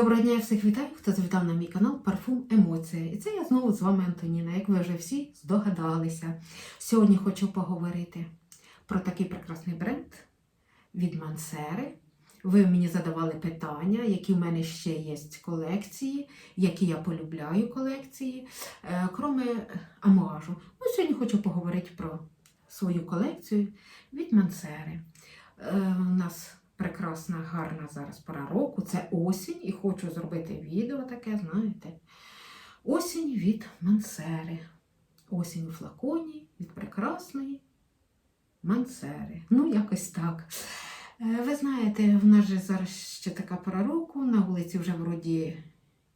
Доброго дня, я всіх вітаю, хто завітав на мій канал Парфум Емоція. І це я знову з вами Антоніна, як ви вже всі здогадалися. Сьогодні хочу поговорити про такий прекрасний бренд від Мансери. Ви мені задавали питання, які в мене ще є колекції, які я полюбляю колекції, е, кроме амуажу. Ну, сьогодні хочу поговорити про свою колекцію від Мансери. Е, У нас прекрасна, гарна зараз пора року. Це осінь, і хочу зробити відео таке, знаєте. Осінь від Мансери. Осінь у флаконі від прекрасної Мансери. Ну, якось так. Е, Ви знаєте, в нас же зараз ще така пора року, на вулиці вже вроді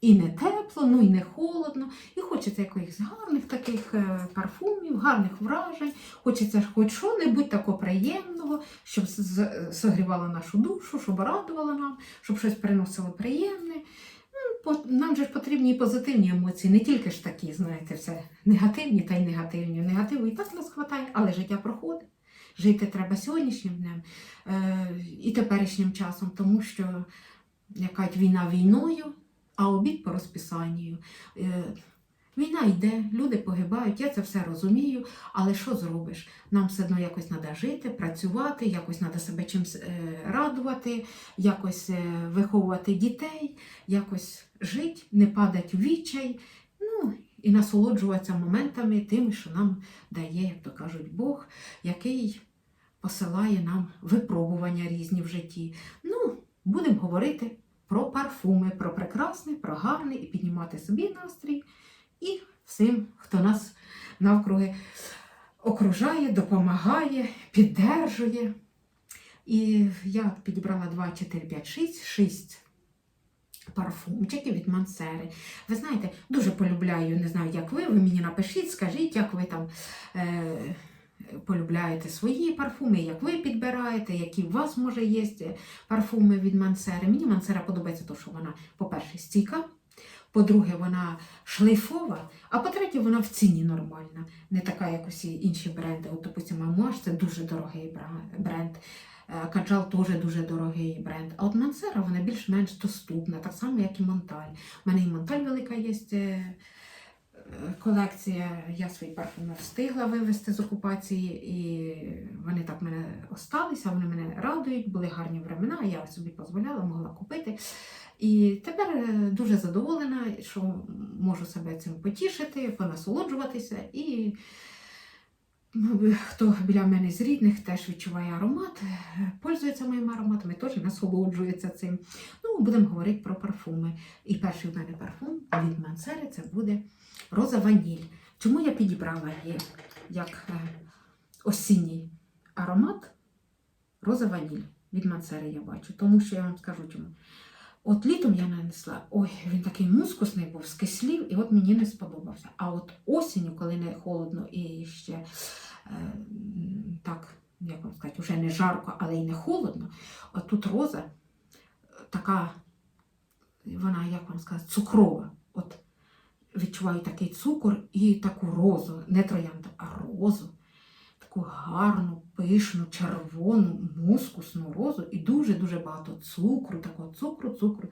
і не тепло, ну і не холодно. І хочеться якихось гарних таких е, парфумів, гарних вражень. Хочеться хоч що-небудь такого приємного, щоб согрівало нашу душу, щоб радувало нам, щоб щось приносило приємне. Ну, Нам же ж потрібні і позитивні емоції, не тільки ж такі, знаєте, все негативні та й негативні. Негативу і так нас хватає, але життя проходить. Жити треба сьогоднішнім днем е, і теперішнім часом, тому що якась війна війною, а обід по розписанню. Е, Війна йде, люди погибають, я це все розумію, але що зробиш? Нам все одно якось треба жити, працювати, якось треба себе чимось е, радувати, якось е, виховувати дітей, якось жити, не падати в відчай, ну і насолоджуватися моментами тими, що нам дає, як то кажуть, Бог, який посилає нам випробування різні в житті. Ну, будемо говорити про парфуми, про прекрасне, про гарне і піднімати собі настрій і всім, хто нас навкруги окружає, допомагає, піддержує. І я підібрала 2, 4, 5, 6, 6 парфумчиків від Мансери. Ви знаєте, дуже полюбляю, не знаю, як ви. Ви мені напишіть, скажіть, як ви там е, полюбляєте свої парфуми, як ви підбираєте, які у вас, може, є парфуми від Мансери. Мені Мансера подобається, тому що вона, по-перше, стійка. По-друге, вона шлейфова, а по-третє, вона в ціні нормальна. Не така, як усі інші бренди. От, допустимо, Амуаш це дуже дорогий бренд. Е, Каджал теж дуже дорогий бренд. А от Мансера вона більш-менш доступна, так само, як і Монталь. У мене і Монталь велика є е, е, колекція. Я свій парфюмер встигла вивезти з окупації, і вони так мене осталися, вони мене радують, були гарні времена, я собі дозволяла, могла купити. І тепер е, дуже задоволена, що можу себе цим потішити, понасолоджуватися. І хто біля мене з рідних теж відчуває аромат, е, пользується моїм ароматом і теж насолоджується цим. Ну, будемо говорити про парфуми. І перший в мене парфум від Мансери це буде Роза Ваніль. Чому я підібрала її як е, осінній аромат? Роза Ваніль від Мансери я бачу. Тому що я вам скажу чому. От літом я нанесла, ой, він такий мускусний був, скислів, і от мені не сподобався. А от осінню, коли не холодно і ще е, так, як вам сказати, вже не жарко, але й не холодно, от тут роза е, така, вона, як вам сказати, цукрова. От відчуваю такий цукор і таку розу, не троянду, а розу. Таку гарну, пишну, червону, мускусну розу і дуже-дуже багато цукру, такого цукру, цукру.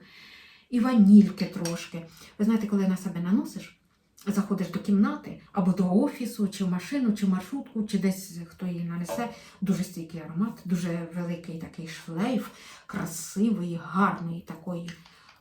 І ванільки трошки. Ви знаєте, коли на себе наносиш, заходиш до кімнати або до офісу, чи в машину, чи в маршрутку, чи десь хто її нанесе, дуже стійкий аромат, дуже великий такий шлейф, красивої, гарної такої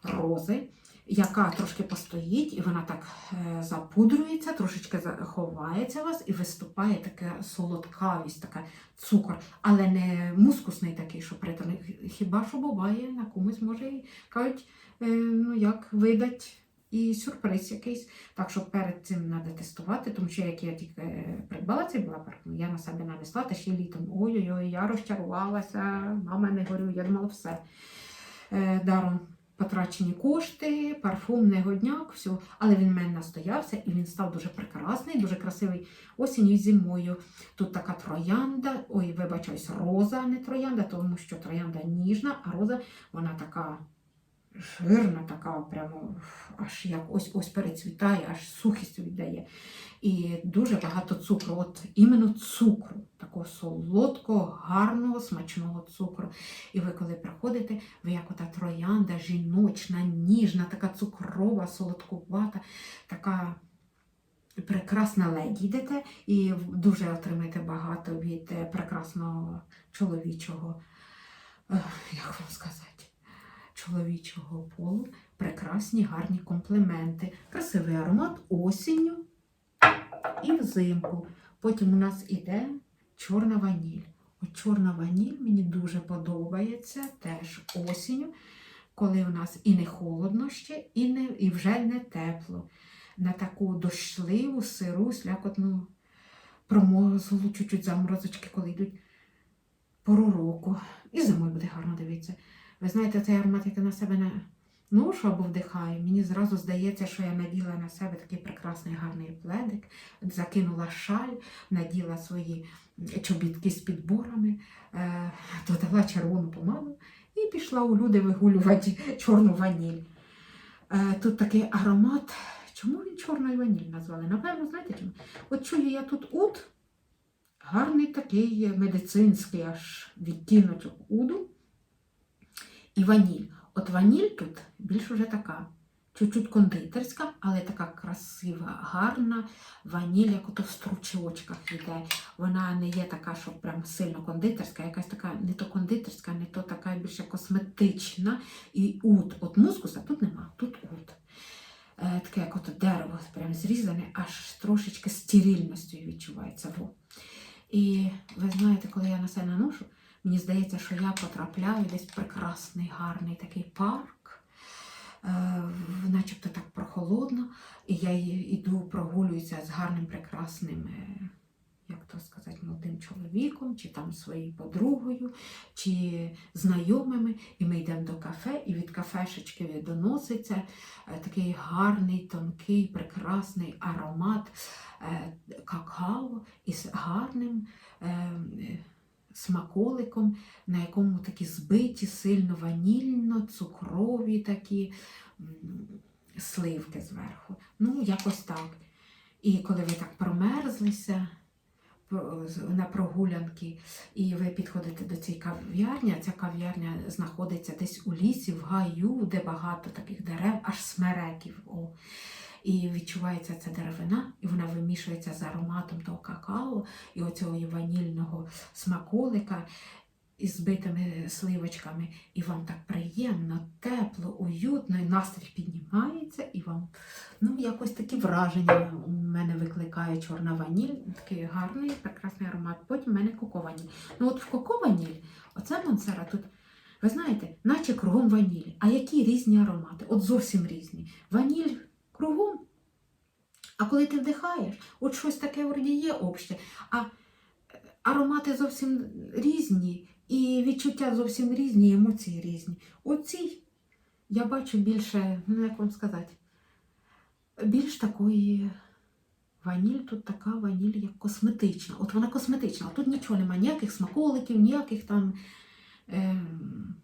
рози яка трошки постоїть, і вона так е, запудрюється, трошечки заховається у вас і виступає така солодкавість, така цукор, але не мускусний такий, що приторний. Хіба що буває, на комусь може і кажуть, е, ну як видать. І сюрприз якийсь. Так що перед цим треба тестувати, тому що як я тільки е, придбала цей була парфум, я на себе нанесла та ще літом. Ой-ой-ой, я розчарувалася, мама не горю, я думала все. Даром потрачені кошти, парфум, негодняк, все. Але він в мене настоявся і він став дуже прекрасний, дуже красивий осінню і зимою. Тут така троянда, ой, вибачаюсь, роза, а не троянда, тому що троянда ніжна, а роза вона така жирна, така прямо аж як ось ось перецвітає, аж сухістю віддає. І дуже багато цукру. От іменно цукру, такого солодкого, гарного, смачного цукру. І ви, коли приходите, ви як ота троянда, жіночна, ніжна, така цукрова, солодкувата, така прекрасна леді йдете і дуже отримаєте багато від е, прекрасного чоловічого, е, як вам сказати, чоловічого полу. Прекрасні, гарні компліменти. Красивий аромат осінню і взимку. Потім у нас іде чорна ваніль. От чорна ваніль мені дуже подобається теж осінню, коли у нас і не холодно ще, і, не, і вже не тепло. На таку дощливу, сиру, слякотну промозглу, чуть-чуть заморозочки, коли йдуть пору року. І зимою буде гарно дивитися. Ви знаєте, цей аромат, який на себе не ношу або вдихаю, мені зразу здається, що я наділа на себе такий прекрасний гарний пледик, закинула шаль, наділа свої чобітки з підборами, е, додала червону помаду і пішла у люди вигулювати чорну ваніль. Е, Тут такий аромат. Чому він чорною ваніль назвали? Напевно, знаєте чому? От чую я тут уд, гарний такий медицинський аж відтіночок уду і ваніль. От ваніль тут більш уже така, чуть-чуть кондитерська, але така красива, гарна ваніль, як ото в стручочках йде. Вона не є така, що прям сильно кондитерська, якась така не то кондитерська, не то така більше косметична. І уд. От мускуса тут нема, тут уд. Е, Таке, як ото дерево, прям зрізане, аж трошечки стерильністю відчувається. Во. І ви знаєте, коли я на це наношу, Мені здається, що я потрапляю десь в прекрасний, гарний такий парк, е, начебто так прохолодно, і я йду, прогулююся з гарним, прекрасним, е, як то сказати, молодим чоловіком, чи там своєю подругою, чи знайомими, і ми йдемо до кафе, і від кафешечки доноситься е, такий гарний, тонкий, прекрасний аромат е, какао із гарним. е, смаколиком, на якому такі збиті, сильно ванільно, цукрові такі сливки зверху. Ну, якось так. І коли ви так промерзлися на прогулянки, і ви підходите до цієї кав'ярні, а ця кав'ярня знаходиться десь у лісі, в гаю, де багато таких дерев, аж смереків. О. І відчувається ця деревина, і вона вимішується з ароматом того какао і оцього ванільного смаколика із збитими сливочками. І вам так приємно, тепло, уютно, і настрій піднімається, і вам ну, якось такі враження у мене викликає чорна ваніль, такий гарний, прекрасний аромат. Потім в мене коко-ваніль. Ну от в коко-ваніль, оце Монсера тут. Ви знаєте, наче кругом ваніль. А які різні аромати? От зовсім різні. Ваніль кругом. А коли ти вдихаєш, от щось таке вроді є обще, а е, аромати зовсім різні, і відчуття зовсім різні, і емоції різні. Оці я бачу більше, ну як вам сказати, більш такої ваніль, тут така ваніль, як косметична. От вона косметична, а тут нічого немає, ніяких смаколиків, ніяких там. Ем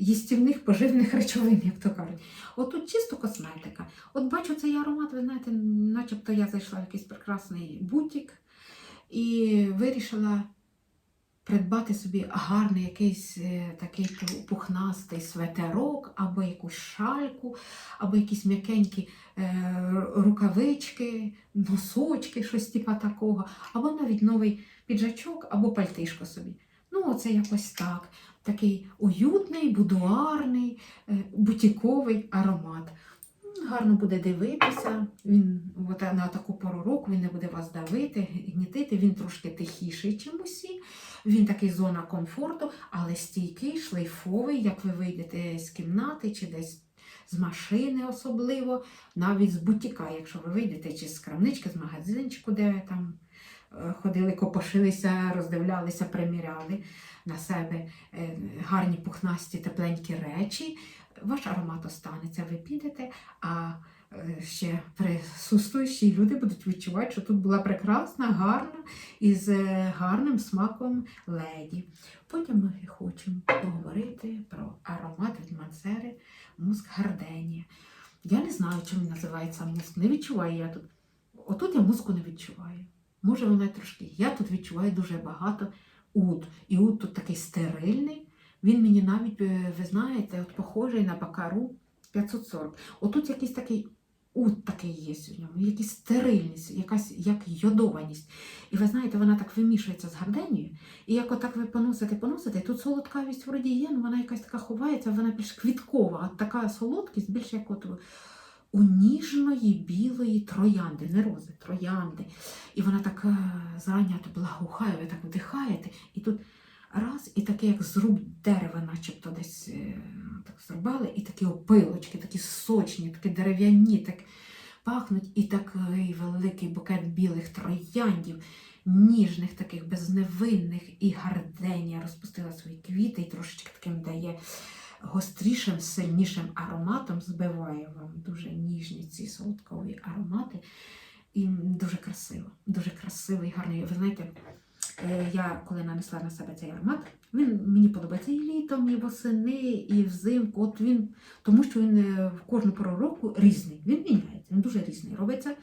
їстівних поживних речовин, як то кажуть. От тут чисто косметика. От бачу цей аромат, ви знаєте, начебто я зайшла в якийсь прекрасний бутік і вирішила придбати собі гарний якийсь е, такий пухнастий светерок, або якусь шальку, або якісь м'якенькі е, рукавички, носочки, щось типа такого, або навіть новий піджачок, або пальтишко собі. Ну, оце якось так такий уютний, будуарний, е, бутіковий аромат. Гарно буде дивитися, він от на таку пору року він не буде вас давити, гнітити, він трошки тихіший, ніж усі. Він такий зона комфорту, але стійкий, шлейфовий, як ви вийдете з кімнати чи десь з машини особливо, навіть з бутіка, якщо ви вийдете, чи з крамнички, з магазинчику, де там ходили, копошилися, роздивлялися, приміряли на себе е, гарні пухнасті тепленькі речі, ваш аромат останеться, ви підете, а е, ще присутствуючі люди будуть відчувати, що тут була прекрасна, гарна і з е, гарним смаком леді. Потім ми хочемо поговорити про аромат від Мансери муск Гарденія. Я не знаю, він називається муск. Не відчуваю я тут. Отут я муску не відчуваю. Може, вона трошки. Я тут відчуваю дуже багато уд. І уд тут такий стерильний. Він мені навіть, е, ви знаєте, от похожий на бакару 540. Отут якийсь такий уд такий є у ньому, якийсь стерильність, якась як йодованість. І ви знаєте, вона так вимішується з гарденією. І як отак ви поносите, поносите, тут солодкавість вроді є, але вона якась така ховається, вона більш квіткова, а така солодкість більш як от у ніжної білої троянди, не рози, троянди. І вона так е, зайнято благоухає, ви так вдихаєте, і тут раз, і таке, як зруб дерева, начебто десь е, так зрубали, і такі опилочки, такі сочні, такі дерев'яні, так пахнуть, і такий великий букет білих трояндів, ніжних, таких безневинних, і гарденія розпустила свої квіти, і трошечки таким дає гострішим, сильнішим ароматом, збиває вам дуже ніжні ці солодкові аромати. І дуже красиво, дуже красивий, гарний. Ви знаєте, е, я коли нанесла на себе цей аромат, він мені подобається і літом, і восени, і взимку. От він, тому що він е, в кожну пору року різний. Він міняється, він дуже різний робиться.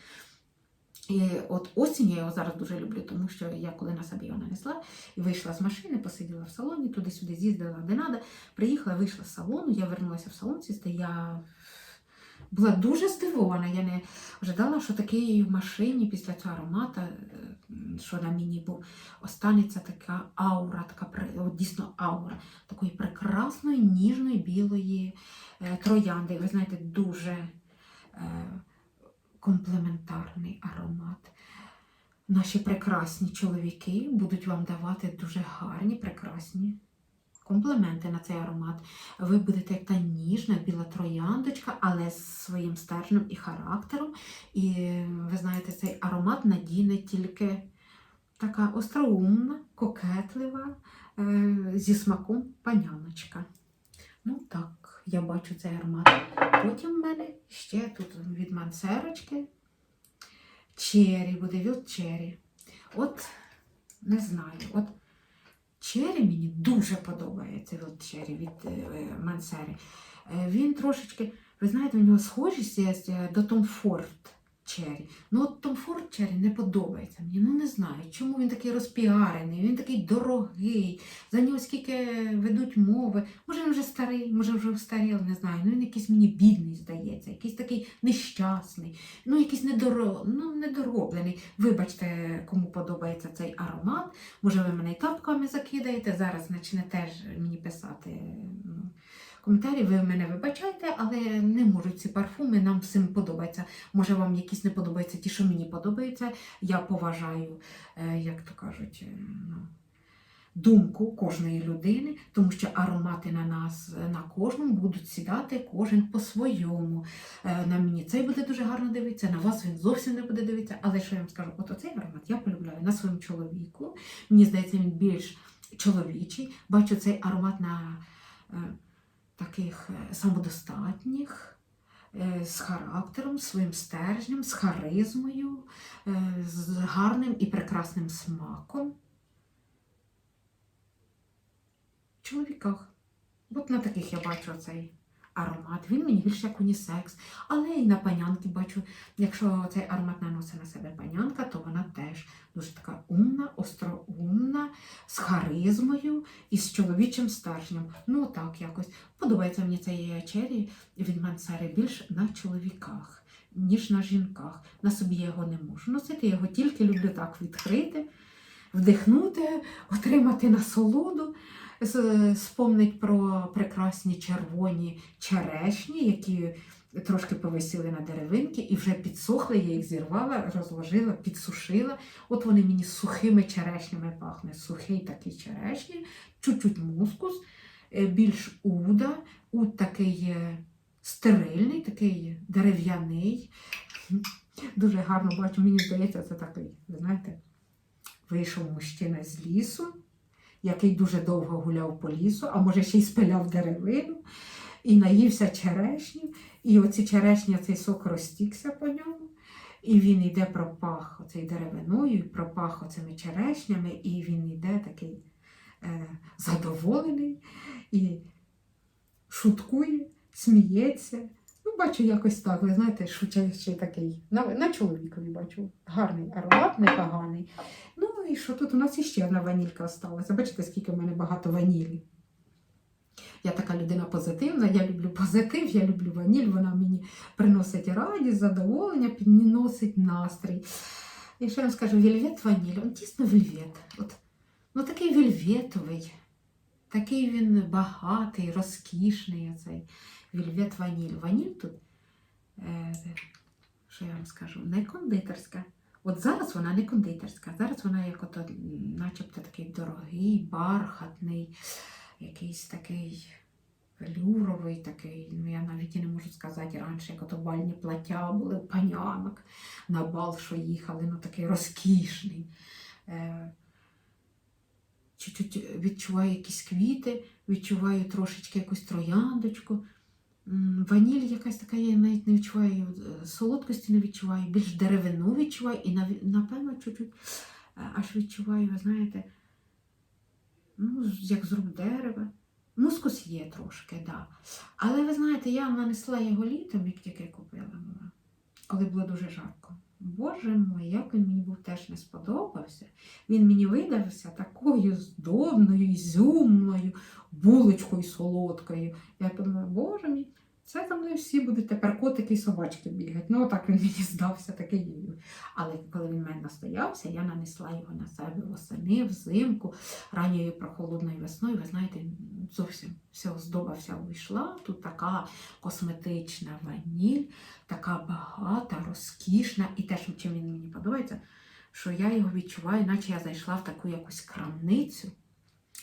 І от осінь я його зараз дуже люблю, тому що я коли на собі його нанесла і вийшла з машини, посиділа в салоні, туди-сюди з'їздила де надо, приїхала, вийшла з салону, я вернулася в салон сісти, я була дуже здивована. Я не ожидала, що такий в машині після цього аромата, е, що на мені був, останеться така аура, така от дійсно аура такої прекрасної, ніжної білої е, троянди. Ви знаєте, дуже е, комплементарний аромат. Наші прекрасні чоловіки будуть вам давати дуже гарні, прекрасні компліменти на цей аромат. Ви будете як та ніжна біла трояндочка, але з своїм стержнем і характером. І ви знаєте, цей аромат надійне тільки така остроумна, кокетлива, е, зі смаком паняночка. Ну так, я бачу цей аромат. Потім в мене ще тут від мансерочки чері, буде від чері. От не знаю, от чері мені дуже подобається від чері від е, мансери. Е, він трошечки, ви знаєте, у нього схожість є е, до Том Форд чері. Ну от Том Форд чері не подобається мені. Ну не знаю, чому він такий розпіарений, він такий дорогий, за нього скільки ведуть мови. Може він вже старий, може вже встарів, не знаю. Ну він якийсь мені бідний, здається, якийсь такий нещасний, ну якийсь недоро... ну, недороблений. Вибачте, кому подобається цей аромат. Може, ви мене і тапками закидаєте. Зараз почнете ж мені писати. Коментарі, ви мене вибачайте, але не можуть ці парфуми, нам всім подобається. Може, вам якісь не подобаються ті, що мені подобаються. Я поважаю, е, як то кажуть, е, ну, думку кожної людини, тому що аромати на нас, на кожному будуть сідати кожен по-своєму. Е, На мені цей буде дуже гарно дивитися, на вас він зовсім не буде дивитися. Але що я вам скажу, от оцей аромат я полюбляю на своєму чоловіку. Мені здається, він більш чоловічий. Бачу цей аромат на таких е, самодостатніх. е, З характером, своїм стержнем, з харизмою, е, з гарним і прекрасним смаком. Чоловіках. От на таких я бачу цей аромат. Він мені більше як унісекс. Але і на панянки бачу, якщо цей аромат наносить на себе панянка, то вона теж дуже така умна, остроумна, з харизмою і з чоловічим стержнем. Ну так якось. Подобається мені цей чері від Мансери більш на чоловіках, ніж на жінках. На собі я його не можу носити, я його тільки люблю так відкрити, вдихнути, отримати насолоду. Спомнить про прекрасні червоні черешні, які трошки повисіли на деревинки і вже підсохли, я їх зірвала, розложила, підсушила. От вони мені сухими черешнями пахнуть. Сухий такий черешні, чуть-чуть мускус, е, більш уда, уд такий стерильний, такий дерев'яний. Дуже гарно бачу, мені здається, це такий, ви знаєте, вийшов мужчина з лісу який дуже довго гуляв по лісу, а може ще й спиляв деревину. і наївся черешнів, і оці черешня, цей сок розтікся по ньому. І він йде пропах оцей деревиною, пропах оцими черешнями, і він йде такий е, задоволений і шуткує, сміється. Ну, бачу, якось так, ви знаєте, шутячий такий. На, на чоловікові бачу. Гарний аромат, непоганий. Ну і що тут у нас іще одна ванілька осталася. Бачите, скільки в мене багато ванілі. Я така людина позитивна, я люблю позитив, я люблю ваніль, вона мені приносить радість, задоволення, підносить настрій. Я вам скажу, вельвет ваніль, он дійсно вельвет. От, ну такий вельветовий, такий він багатий, розкішний оцей вельвет ваніль. Ваніль тут, е, що я вам скажу, не кондитерська. От зараз вона не кондитерська, зараз вона як ото, начебто такий дорогий, бархатний, якийсь такий велюровий, такий, ну я навіть і не можу сказати раніше, як ото бальні плаття були панянок на бал, що їхали, ну такий розкішний. Е, Чуть-чуть відчуваю якісь квіти, відчуваю трошечки якусь трояндочку. Ваніль якась така, я навіть не відчуваю е, солодкості, не відчуваю, більш деревину відчуваю і напевно чуть-чуть е, аж відчуваю, знаєте, ну, як з рук дерева. Мускус є трошки, да. Але ви знаєте, я нанесла його літом, як тільки купила, коли було дуже жарко. Боже мой, як він мені був теж не сподобався. Він мені видався такою здобною, ізюмною булочкою солодкою. Я думаю, боже мій, це там не всі будуть тепер котики і собачки бігати. Ну, отак він мені здався, такий. Але коли він в мене настоявся, я нанесла його на себе восени, взимку, ранньою прохолодною весною. Ви знаєте, зовсім вся оздоба вся увійшла. Тут така косметична ваніль, така багата, розкішна. І те, чим він мені подобається, що я його відчуваю, наче я зайшла в таку якусь крамницю,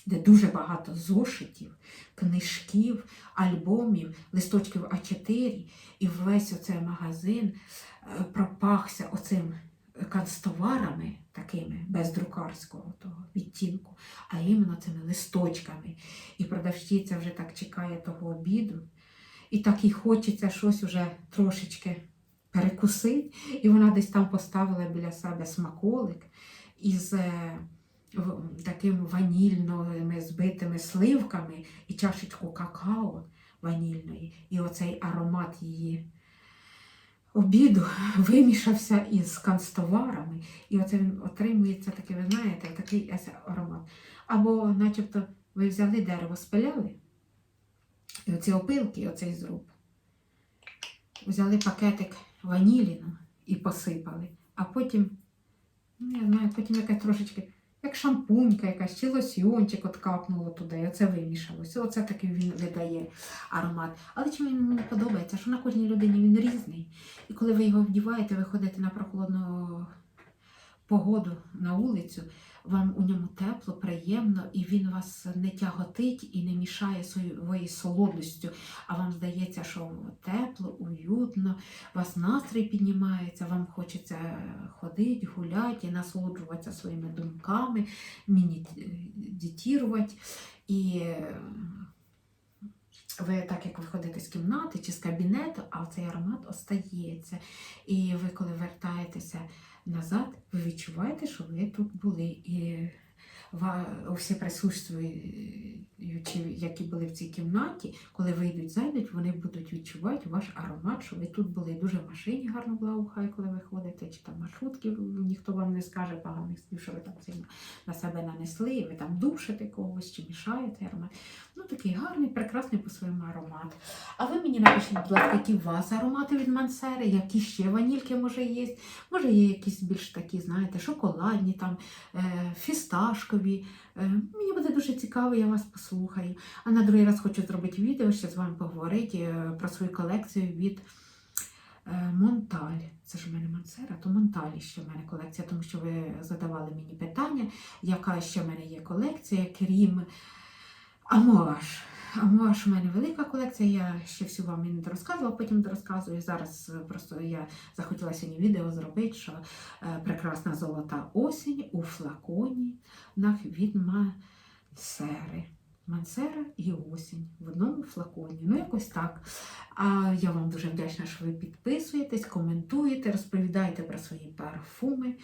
де дуже багато зошитів, книжків, альбомів, листочків А4, і весь оцей магазин е, пропахся оцим канцтоварами такими, без друкарського того відтінку, а іменно цими листочками. І продавщиця вже так чекає того обіду, і так їй хочеться щось уже трошечки перекусити. І вона десь там поставила біля себе смаколик із е, таким ванільними збитими сливками і чашечку какао ванільної. І оцей аромат її обіду вимішався із канцтоварами. І оце він отримується такий, ви знаєте, такий аромат. Або, начебто, ви взяли дерево, спиляли, і оці опилки, оцей зруб. Взяли пакетик ваніліну і посипали, а потім, ну знаю, потім якась трошечки, як шампунька якась, чи лосьйончик от капнуло туди, оце вимішалося. Оце такий він видає аромат. Але чим він мені подобається, що на кожній людині він різний. І коли ви його вдіваєте, ви ходите на прохолодну погоду на вулицю, вам у ньому тепло, приємно, і він вас не тяготить і не мішає своєю солодостю, а вам здається, що тепло, уютно, вас настрій піднімається, вам хочеться ходити, гуляти насолоджуватися своїми думками, медитувати. І е, ви так як виходите з кімнати чи з кабінету, а цей аромат остається. І ви, коли вертаєтеся назад, ви відчуваєте, що ви тут були. І всі присутствуючі, які були в цій кімнаті, коли вийдуть, зайдуть, вони будуть відчувати ваш аромат, що ви тут були. Дуже в машині гарно благоухає, коли ви ходите, чи там маршрутки, ніхто вам не скаже поганих слів, що ви там сильно на себе нанесли, і ви там душите когось чи мішаєте аромат. Ну, такий гарний, прекрасний по-своєму аромат. А ви мені напишіть, будь ласка, які у вас аромати від Мансери, які ще ванільки може є. Може, є якісь більш такі, знаєте, шоколадні, там, е, фісташкові. Е, мені буде дуже цікаво, я вас послухаю. А на другий раз хочу зробити відео, ще з вами поговорити е, про свою колекцію від е, Монталь. Це ж у мене Мансера, то Монталі ще в мене колекція, тому що ви задавали мені питання, яка ще в мене є колекція, крім Амуаш. Амуаш у мене велика колекція, я ще всю вам і не розказувала, потім розказую. Зараз просто я захотіла сьогодні відео зробити, що е, прекрасна золота осінь у флаконі від Мансери. Мансера і осінь в одному флаконі. Ну, якось так. А я вам дуже вдячна, що ви підписуєтесь, коментуєте, розповідаєте про свої парфуми.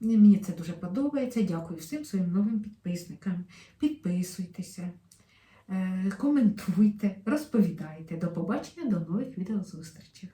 Мені це дуже подобається. Дякую всім своїм новим підписникам. Підписуйтеся, коментуйте, розповідайте. До побачення, до нових відеозустрічей.